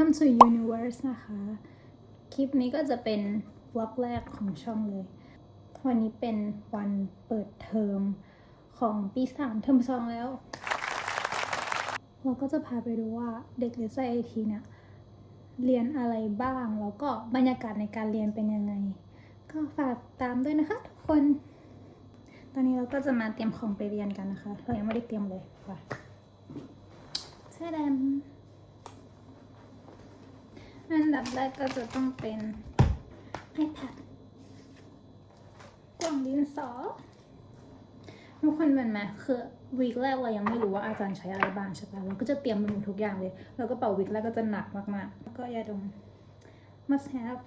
Welcome to Universe นะคะ คลิปนี้ก็จะเป็นวล็อกแรกของช่องเลย วันนี้เป็นวันเปิดเทอมของปีสามเทอมสองแล้ว เราก็จะพาไปดูว่าเด็กเรียนไอทีเนี่ยเรียนอะไรบ้าง แล้วก็บรรยากาศในการเรียนเป็นยังไง ก็ฝากตามด้วยนะคะทุกคน ตอนนี้เราก็จะมาเตรียมของไปเรียนกันนะคะ เรายังไม่ได้เตรียมเลยไปเสื้อดำ อันดับแรกก็จะต้องเป็น iPad กล่องดินสอทุกคนเป็นไหมคือวีคแรกเรายังไม่รู้ว่าอาจารย์ใช้อะไรบ้างใช่ปะเราก็จะเตรียมไปหมดทุกอย่างเลย แล้วก็เป่าวีคแรกก็จะหนักมากๆแล้วก็ยาดม must have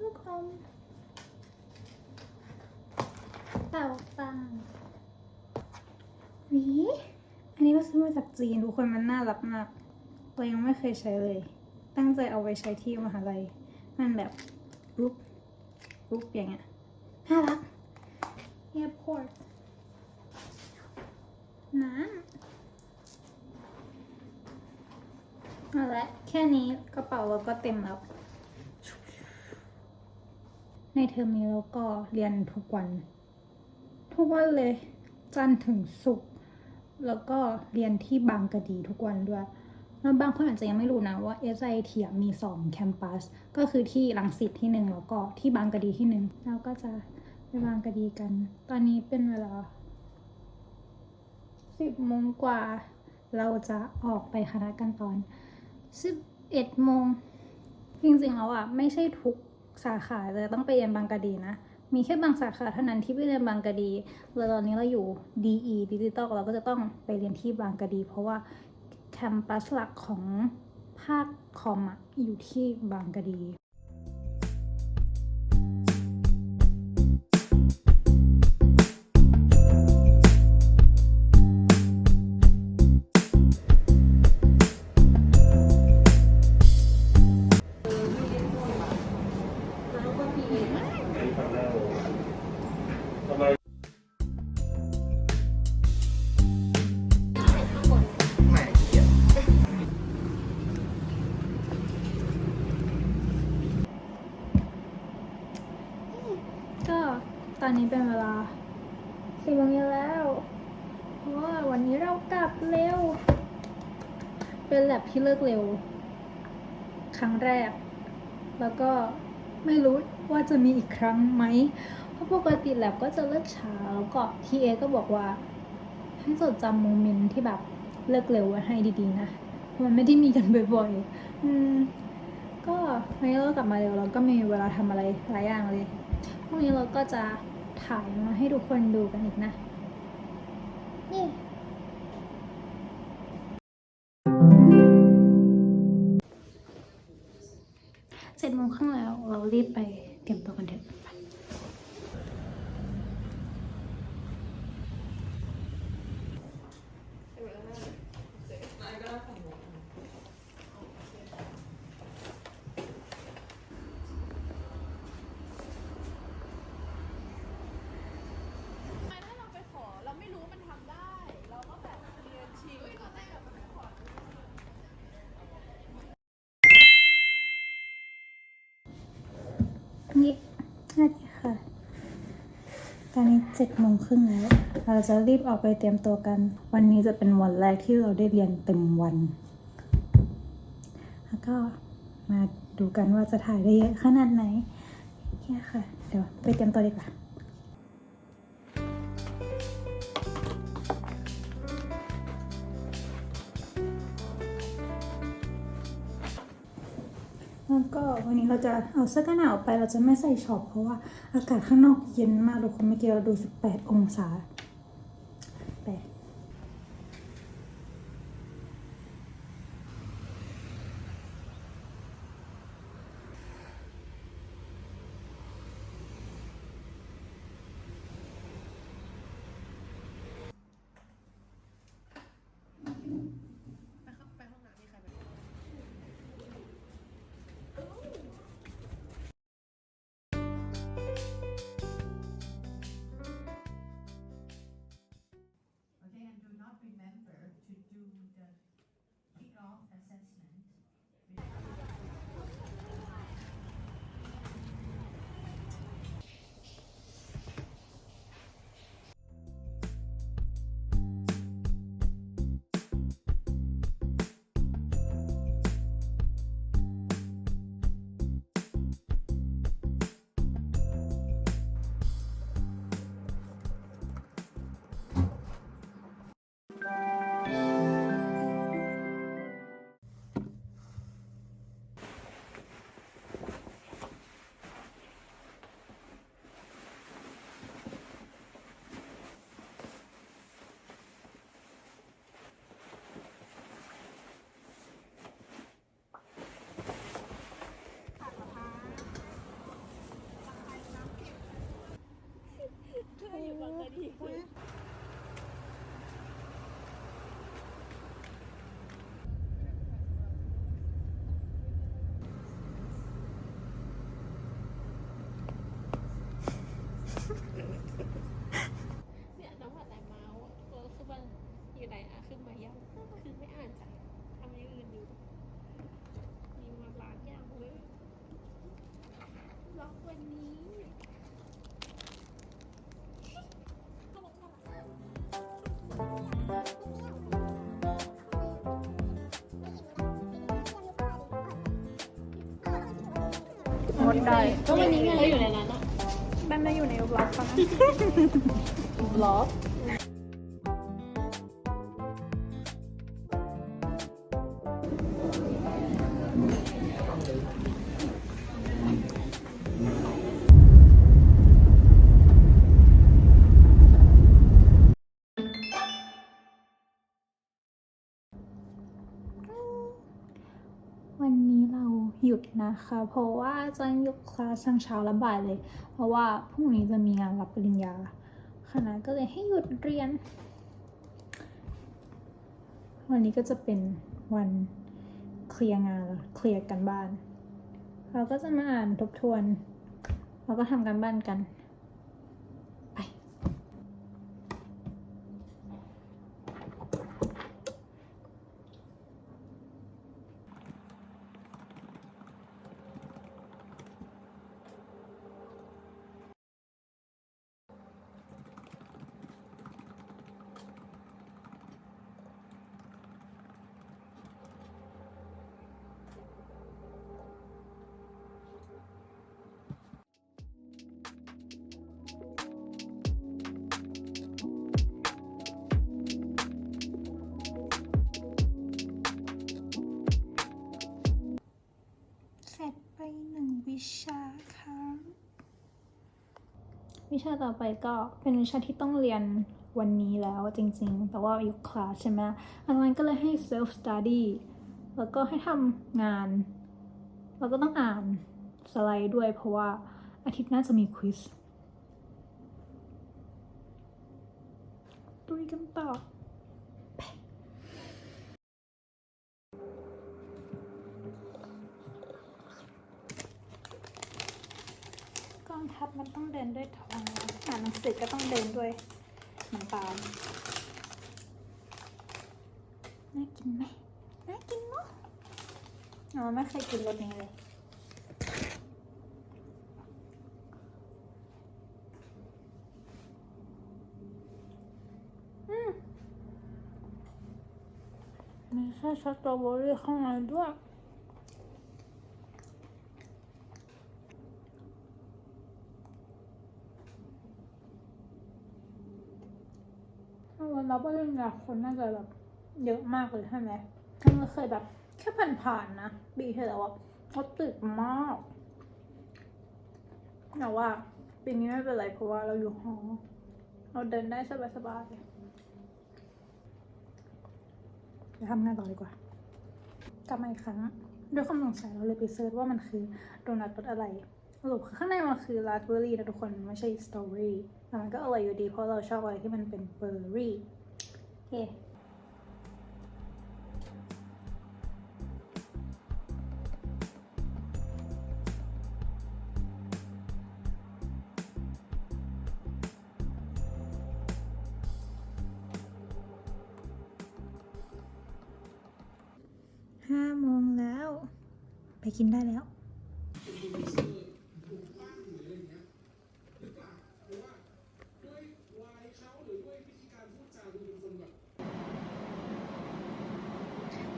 ลูกอมเป่าตังวีอันนี้ก็ซื้อมาจากจีนทุกคนมันน่ารักมากเรายังไม่เคยใช้เลย ตั้งใจเอาไว้ใช้ที่มหาลัย มันแบบรูปรูปอย่างเงี้ย น่ารัก airport น้ำเอาละแค่นี้กระเป๋าเราก็เต็มแล้ว ในเทอมนี้เราก็เรียนทุกวัน ทุกวันเลย จันทร์ถึงศุกร์แล้วก็เรียนที่บางกะดีทุกวันด้วย บางคนอาจจะยังไม่รู้นะว่า SIT อะมีสองแคมปัส ก็คือที่รังสิตที่หนึ่งแล้วก็ที่บางกะดีที่หนึ่งเราก็จะไปบางกะดีกัน ตอนนี้เป็นเวลาสิบโมงกว่า เราจะออกไปคณะกันตอนสิบเอ็ดโมงจริงๆแล้วอะไม่ใช่ทุกสาขาจะต้องไปเรียนบางกะดีนะ มีแค่บางสาขาเท่านั้นที่ไปเรียนบางกะดีแล้วตอนนี้เราอยู่ DE Digital เราก็จะต้องไปเรียนที่บางกะดี เพราะว่า แคมปัสหลักของภาคคอมอะอยู่ที่บางกะดี กลับเร็ว เป็นแลบที่เลิกเร็ว ครั้งแรก แล้วก็ไม่รู้ว่าจะมีอีกครั้งไหม เพราะปกติแลบก็จะเลิกช้าแล้วก็ทีเอก็บอกว่า ให้จดจำโมเมนต์ที่แบบเลิกเร็วไว้ให้ดีๆนะเพราะมันไม่ได้มีกันบ่อยๆ อืม ก็วันนี้เรากลับมาเร็วเราก็มีเวลาทำอะไรหลายอย่างเลย พรุ่งนี้เราก็จะถ่ายมาให้ทุกคนดูกันอีกนะนี่ เรารีบไปเตรียมตัวกันเถอะไป นี่น่าจะค่ะ ตอนนี้เจ็ดโมงครึ่งแล้ว เราจะรีบออกไปเตรียมตัวกัน วันนี้จะเป็นวันแรกที่เราได้เรียนเต็มวัน แล้วก็มาดูกันว่าจะถ่ายได้เยอะขนาดไหนแค่ค่ะ เดี๋ยวไปเตรียมตัวดีกว่า วันนี้เราจะเอาเสื้อกันหนาวไปเราจะไม่ใส่ช็อปเพราะว่าอากาศข้างนอกเย็นมากทุกคนเมื่อกี้เราดู 18 องศา ได้ก็วันนี้ไงเราอยู่ในนั้นอะแบมไม่อยู่ในบล็อกค่ะบล็อก หยุดนะคะ เพราะว่าจะยกคลาสทั้งเช้าและบ่ายเลย เพราะว่าพรุ่งนี้จะมีงานรับปริญญาคณะก็เลยให้หยุดเรียน วันนี้ก็จะเป็นวันเคลียร์งานแล้วเคลียร์กันบ้าน เราก็จะมาอ่านทบทวน เราก็ทำการบ้านกัน วิชาค่ะวิชาต่อไปก็เป็นวิชาที่ต้องเรียนวันนี้แล้วจริงๆ แต่ว่ายุคคลาสใช่ไหมอาจารย์ก็เลยให้ self study แล้วก็ให้ทำงาน แล้วก็ต้องอ่านสไลด์ด้วยเพราะว่าอาทิตย์หน้าจะมีควิสตุยกันต่อ กองทัพมันต้องเดินด้วยท้องนะอ่านหนังสือ ก็ต้องเดินด้วยน้ำตาลน่ากินไหมน่ากินเนาะเราไม่เคยกินรสนี้เลยอืมมีแค่สตรอเบอรี่ข้างในด้วย ถ้าวันรับปริญญาคนน่าจะแบบเยอะมากเลยใช่ไหมถ้าเราเคยแบบแค่ผ่านๆนะปีที่แล้วอะเขาติดมากแต่ว่าปีนี้ไม่เป็นไรเพราะว่าเราอยู่หอเราเดินได้สบายๆไปทำงานต่อดีกว่ากลับมาอีกครั้ง ด้วยความสงสัยเราเลยไปเซิร์ชว่ามันคือโดนัทรสอะไรสรุปคือข้างในมันคือราสเบอร์รี่นะทุกคนไม่ใช่สตรอเบอรี่แต่มันก็อร่อยอยู่ดีเพราะเราชอบอะไรที่มันเป็นเบอร์รี่ เคห้าโมงแล้ว ไปกินได้แล้ว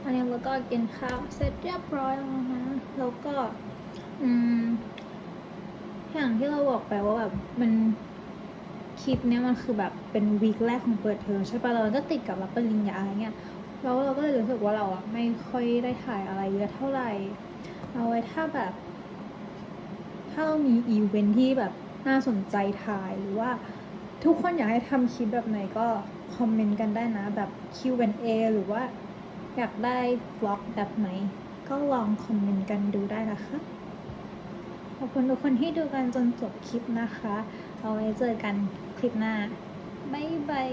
อนนี้เราก็กินข้าวเสร็จเรียบร้อยแล้วนะแล้วก็ อืม อย่างที่เราบอกไปว่าแบบมันคลิปเนี้ยมันคือแบบเป็นวีคแรกของเปิดเทอมใช่ปะเราก็ติดกับรับปริญญาอะไรเงี้ยแล้วเราก็เลยรู้สึกว่าเราอะไม่ค่อยได้ถ่ายอะไรเยอะเท่าไหร่ เอาไว้ถ้าแบบ ถ้าเรามีอีเวนท์ที่แบบน่าสนใจถ่ายหรือว่าทุกคนอยากให้ทำคลิปแบบไหนก็คอมเมนต์กันได้นะแบบ Q&A หรือว่า อยากได้วล็อกแบบไหน ก็ลองคอมเมนต์กันดูได้นะคะ ขอบคุณทุกคนที่ดูกันจนจบคลิปนะคะ เอาไว้เจอกันคลิปหน้า บ๊ายบาย